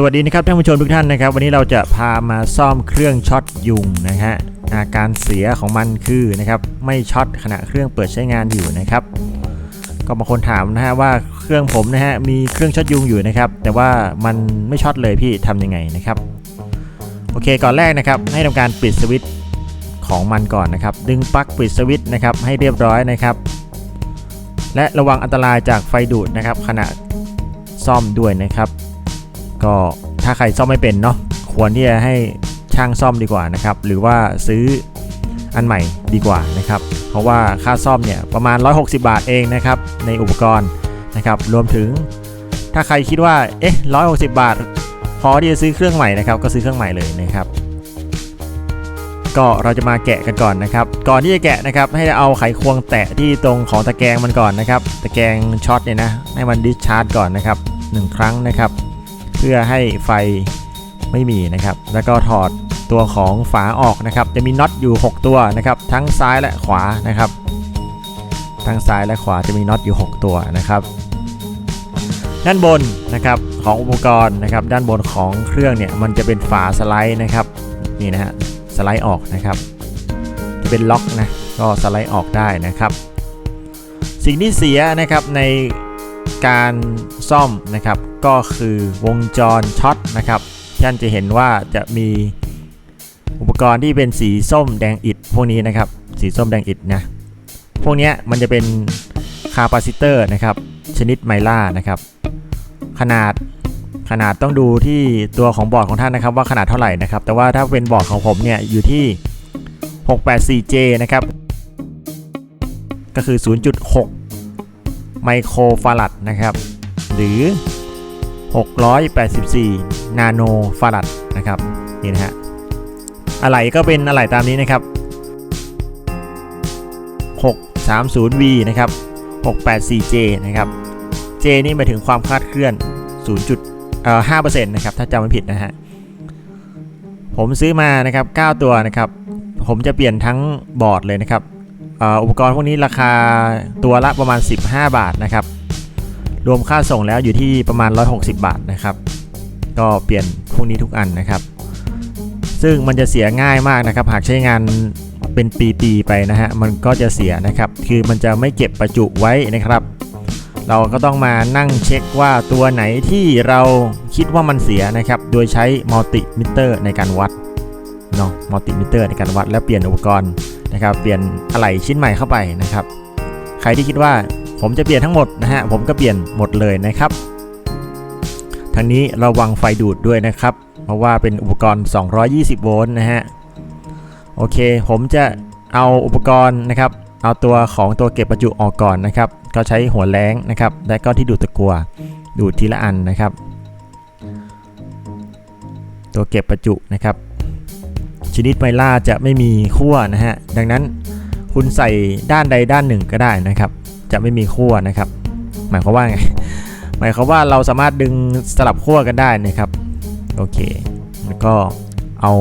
สวัสดีนะครับท่านผู้ชมทุกท่านนะครับ วันนี้เราจะพามาซ่อมเครื่องช็อตยุงนะฮะอาการเสียของมันคือนะครับไม่ช็อตขณะเครื่องเปิดใช้งานอยู่นะครับ ก็บางคนถามนะฮะว่าเครื่องผมนะฮะมีเครื่องช็อตยุงอยู่นะครับ แต่ว่ามันไม่ช็อตเลยพี่ทำยังไงนะครับ โอเคก่อนแรกนะครับให้ทำการปิดสวิตช์ของมันก่อนนะครับ ดึงปลั๊กปิดสวิตช์นะครับให้เรียบร้อยนะครับ และระวังอันตรายจากไฟดูดนะครับ ขณะซ่อมด้วยนะครับ ก็ถ้าใครซ่อมไม่เป็นเนาะควรที่จะให้ช่างซ่อมดีกว่านะครับ หรือว่าซื้ออันใหม่ดีกว่านะครับ เพราะว่าค่าซ่อมเนี่ยประมาณ 160 บาทเองนะครับ ในอุปกรณ์นะครับ รวมถึงถ้าใครคิดว่าเอ๊ะ160 บาท พอที่จะซื้อเครื่องใหม่นะครับ ก็ซื้อเครื่องใหม่เลยนะครับ ก็เราจะมาแกะกันก่อนนะครับ ก่อนที่จะแกะนะครับ ให้เอาไขควงแตะที่ตรงของตะแกรงมันก่อนนะครับ ตะแกรงช็อตเนี่ยนะให้มันดิสชาร์จก่อนนะครับหนึ่งครั้งนะครับ เพื่อให้ไฟไม่มีนะครับ แล้วก็ถอดตัวของฝาออกนะครับ จะมีน็อตอยู่ 6 ตัวนะครับ ทั้งซ้ายและขวานะครับ ทั้งซ้ายและขวาจะมีน็อตอยู่ 6 ตัวนะครับ ด้านบนนะครับของอุปกรณ์นะครับ ด้านบนของเครื่องเนี่ยมันจะเป็นฝาสไลด์นะครับนี่นะฮะสไลด์ออกนะครับ จะเป็นล็อกนะก็สไลด์ออกได้นะครับ สิ่งที่เสียนะครับใน การซ่อมนะครับก็คือวงจรช็อตนะครับท่านจะเห็นว่าจะมีอุปกรณ์ที่เป็นสีส้มแดงอิฐพวกนี้นะครับสีส้มแดงอิฐนะพวกนี้มันจะเป็นคาปาซิเตอร์นะครับชนิดไมล่านะครับขนาดขนาดต้องดูที่ตัวของบอร์ดของท่านนะครับว่าขนาดเท่าไหร่นะครับแต่ว่าถ้าเป็นบอร์ดของผมเนี่ยอยู่ที่ 684J นะครับก็คือ 0.6 ไมโครฟารัดนะครับ หรือ 684 นาโนฟารัดนะครับนี่นะฮะอะไหล่ก็เป็นอะไหล่ตามนี้นะครับ 630V นะครับ 684J นะครับ J นี่หมายถึงความคลาดเคลื่อน 0. เอ่อ5%นะครับ ถ้าจำไม่ผิดนะฮะ ผมซื้อมานะครับ 9 ตัวนะครับ ผมจะเปลี่ยนทั้งบอร์ดเลยนะครับ อุปกรณ์พวกนี้ราคาตัวละประมาณ 15 บาทนะครับ รวมค่าส่งแล้วอยู่ที่ประมาณ 160 บาทนะครับ ก็เปลี่ยนพวกนี้ทุกอันนะครับ ซึ่งมันจะเสียง่ายมากนะครับ หากใช้งานเป็นปีๆไปนะฮะ มันก็จะเสียนะครับ คือมันจะไม่เก็บประจุไว้นะครับ เราก็ต้องมานั่งเช็คว่าตัวไหนที่เราคิดว่ามันเสียนะครับ โดยใช้มัลติมิเตอร์ในการวัดเนาะ มัลติมิเตอร์ในการวัดแล้วเปลี่ยนอุปกรณ์ นะครับ เปลี่ยนอะไหล่ชิ้นใหม่เข้าไปนะครับ ใครที่คิดว่าผมจะเปลี่ยนทั้งหมดนะฮะ ผมก็เปลี่ยนหมดเลยนะครับทั้งนี้ระวังไฟดูดด้วยนะครับ เพราะว่าเป็นอุปกรณ์ 220 โวลต์นะฮะ โอเค ผมจะเอาอุปกรณ์นะครับ เอาตัวของตัวเก็บประจุออกก่อนนะครับ ก็ใช้หัวแรงนะครับ และก็ที่ดูดตะกัว ดูดทีละอันนะครับ ตัวเก็บประจุนะครับ ชนิดไมล่าจะไม่มีขั้วนะฮะ ดังนั้นคุณใส่ด้านใดด้านหนึ่งก็ได้นะครับ จะไม่มีขั้วนะครับ หมายความว่าไง หมายความว่าเราสามารถดึงสลับขั้วกันได้นะครับ โอเค แล้วก็เอา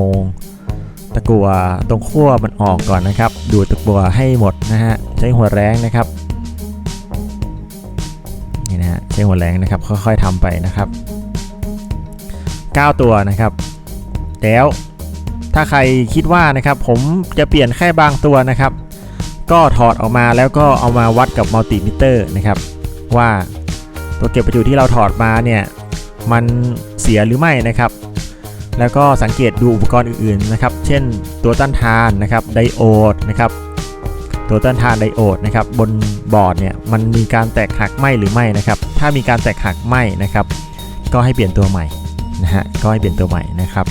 ตะกัวตรงขั้วมันออกก่อนนะครับ ดูตะกัวให้หมดนะฮะ ใช้หัวแรงนะครับนี่นะฮะใช้หัวแรงนะครับ ค่อยๆทำไปนะครับ 9 ตัวนะครับ แล้ว ถ้าใครคิดว่านะครับผมจะเปลี่ยนแค่บางตัวนะครับ ก็ถอดออกมาแล้วก็เอามาวัดกับมัลติมิเตอร์นะครับว่าตัวเก็บประจุที่เราถอดมาเนี่ยมันเสียหรือไม่นะครับ แล้วก็สังเกตดูอุปกรณ์อื่นๆนะครับ เช่นตัวต้านทานนะครับไดโอดนะครับตัวต้านทานไดโอดนะครับบนบอร์ดเนี่ยมันมีการแตกหักไหมหรือไม่นะครับ ถ้ามีการแตกหักไหมนะครับ ก็ให้เปลี่ยนตัวใหม่นะฮะก็ให้เปลี่ยนตัวใหม่นะครับ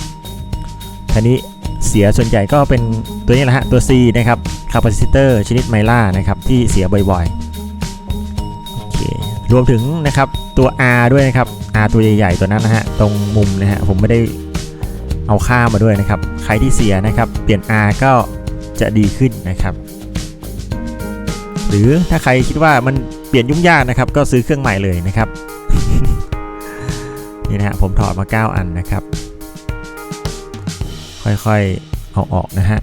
ทีนี้ เสียส่วนใหญ่ก็เป็นตัวนี้แหละฮะตัว C นะครับคาปาซิเตอร์ชนิดไมล่านะครับที่เสียบ่อยๆโอเครวมถึงนะครับตัว R ด้วยนะครับ R ตัวใหญ่ๆตัวนั้นนะฮะตรงมุมนะฮะผมไม่ได้เอาค่ามาด้วยนะครับ ใครที่เสียนะครับเปลี่ยน R ก็จะดีขึ้นนะครับ หรือถ้าใครคิดว่ามันเปลี่ยนยุ่งยากนะครับ ก็ซื้อเครื่องใหม่เลยนะครับนี่นะฮะผมถอดมา 9 อันนะครับ ค่อยๆ เอาออกนะฮะ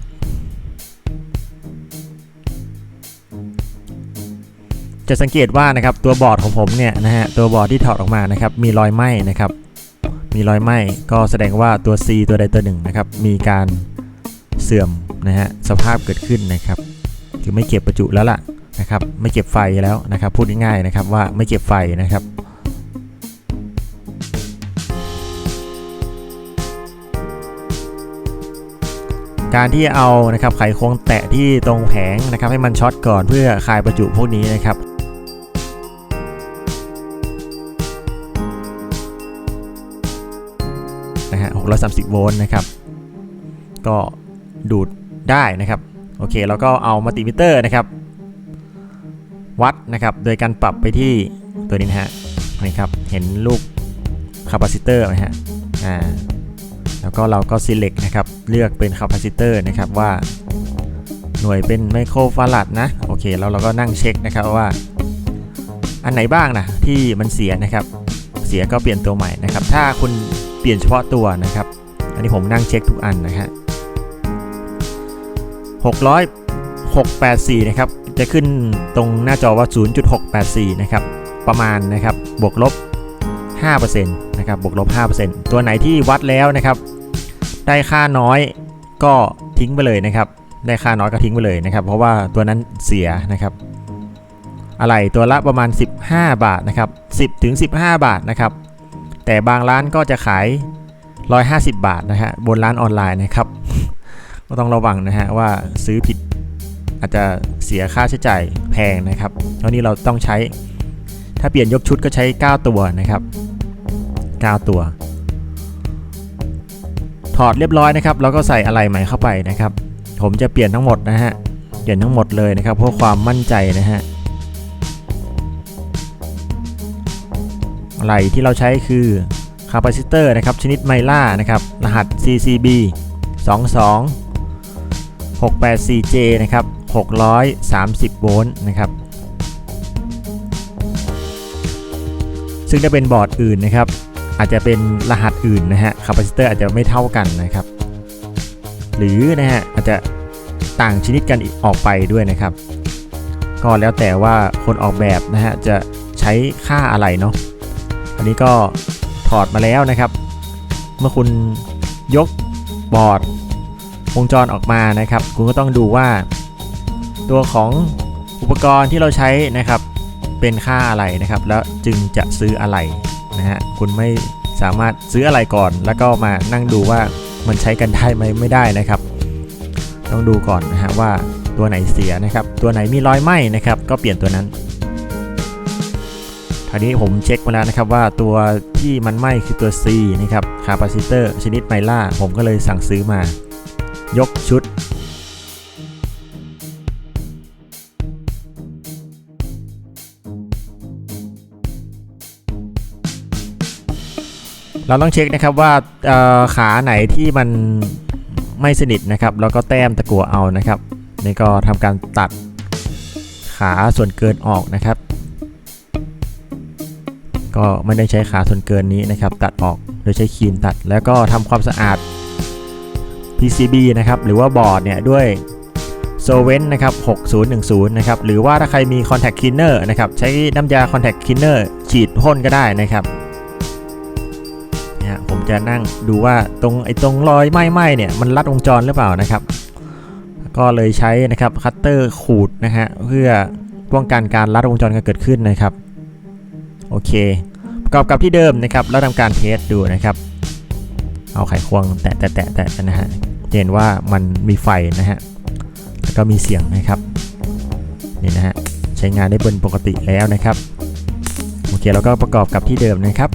จะสังเกตว่านะครับตัวบอร์ดของผมเนี่ยนะฮะตัวบอร์ดที่ถอดออกมานะครับมีรอยไหม้นะครับ มีรอยไหม้ก็แสดงว่าตัว C ตัวใดตัวหนึ่งนะครับมีการเสื่อมนะฮะสภาพเกิดขึ้นนะครับคือไม่เก็บประจุแล้วล่ะนะครับไม่เก็บไฟแล้วนะครับพูดง่ายๆนะครับว่าไม่เก็บไฟนะครับ การที่เอานะครับไขควงแตะที่ตรงแผงนะครับให้มันช็อตก่อนเพื่อคลายประจุพวกนี้นะครับนะฮะ630 โวลต์นะครับ ก็ดูดได้นะครับ โอเค แล้วก็เอามัลติมิเตอร์นะครับ วัดนะครับ โดยการปรับไปที่ตัวนี้นะฮะ นี่ครับ เห็นลูกคาปาซิเตอร์ไหมฮะ อ่า แล้วก็เราก็ select นะครับ เลือกเป็นคาปาซิเตอร์นะครับว่าหน่วยเป็นไมโครฟาราดนะ โอเค แล้วเราก็นั่งเช็คนะครับว่า อันไหนบ้างนะที่มันเสียนะครับ เสียก็เปลี่ยนตัวใหม่นะครับ ถ้าคุณเปลี่ยนเฉพาะตัวนะครับ อันนี้ผมนั่งเช็คทุกอันนะฮะ600 684 นะครับ จะขึ้นตรงหน้าจอว่า 0.684 นะครับ ประมาณนะครับ บวกลบ 5%นะครับบวกลบ 5%ตัวไหนที่วัดแล้วนะครับ ได้ค่าน้อยก็ทิ้งไปเลยนะครับ ได้ค่าน้อยก็ทิ้งไปเลยนะครับ เพราะว่าตัวนั้นเสียนะครับ อะไรตัวละประมาณ 15 บาทนะครับ10ถึง15 บาทนะครับ แต่บางร้านก็จะขาย 150 บาทนะฮะบนร้านออนไลน์นะครับ ก็ต้องระวังนะฮะว่าซื้อผิดอาจจะเสียค่าใช้จ่ายแพงนะครับเพราะนี้เราต้องใช้ ถ้าเปลี่ยนยกชุดก็ใช้ 9 ตัวนะครับ 9 ตัว ถอดเรียบร้อยนะครับ แล้วก็ใส่อะไรใหม่เข้าไปนะครับ ผมจะเปลี่ยนทั้งหมดนะฮะ เปลี่ยนทั้งหมดเลยนะครับเพื่อความมั่นใจนะฮะ อะไรที่เราใช้คือคาปาซิเตอร์นะครับชนิดไมล่านะครับ รหัส CCB 22 684J นะครับ 630 โวลต์นะครับ ซึ่งถ้าเป็นบอร์ดอื่นนะครับ อาจจะเป็นรหัสอื่นนะฮะคาปาซิเตอร์อาจจะไม่เท่ากันนะครับ หรือนะฮะอาจจะต่างชนิดกันอีกออกไปด้วยนะครับ ก็แล้วแต่ว่าคนออกแบบนะฮะจะใช้ค่าอะไรเนาะอันนี้ก็ถอดมาแล้วนะครับ เมื่อคุณยกบอร์ดวงจรออกมานะครับ คุณก็ต้องดูว่า ตัวของอุปกรณ์ที่เราใช้นะครับ เป็นค่าอะไรนะครับ แล้วจึงจะซื้ออะไรนะฮะคุณไม่สามารถซื้ออะไรก่อน แล้วก็มานั่งดูว่ามันใช้กันได้ไหมไม่ได้นะครับ ต้องดูก่อนนะฮะว่าตัวไหนเสียนะครับ ตัวไหนมีรอยไหม้นะครับ ก็เปลี่ยนตัวนั้นคราวนี้ผมเช็คมาแล้วนะครับว่าตัวที่มันไหม้คือตัว C นะครับคาปาซิเตอร์ชนิดไมล่าผมก็เลยสั่งซื้อมา ยกชุด เราต้องเช็คนะครับว่าขาไหนที่มันไม่สนิทนะครับ แล้วก็แต้มตะกั่วเอานะครับนี่ก็ทำการตัดขาส่วนเกินออกนะครับ ก็ไม่ได้ใช้ขาส่วนเกินนี้นะครับ ตัดออกโดยใช้ครีมตัด แล้วก็ทำความสะอาด PCB นะครับ หรือว่าบอร์ดเนี่ยด้วยโซเวนนะครับ 6010 นะครับ หรือว่าถ้าใครมี Contact Cleaner นะครับ ใช้น้ำยา Contact Cleaner ฉีดพ่นก็ได้นะครับ จะนั่งดูว่าตรงไอ้ตรงรอยไหม้ๆเนี่ยมันรัดวงจรหรือเปล่านะครับ ก็เลยใช้นะครับคัตเตอร์ขูดนะฮะเพื่อป้องกันการรัดวงจรกันเกิดขึ้นนะครับโอเคประกอบกับที่เดิมนะครับแล้วทำการเทสดูนะครับเอาไขควงแตะแตะแตะแตะนะฮะจะเห็นว่ามันมีไฟนะฮะแล้วก็มีเสียงนะครับนี่นะฮะใช้งานได้เป็นปกติแล้วนะครับโอเคแล้วก็ประกอบกับที่เดิมนะครับ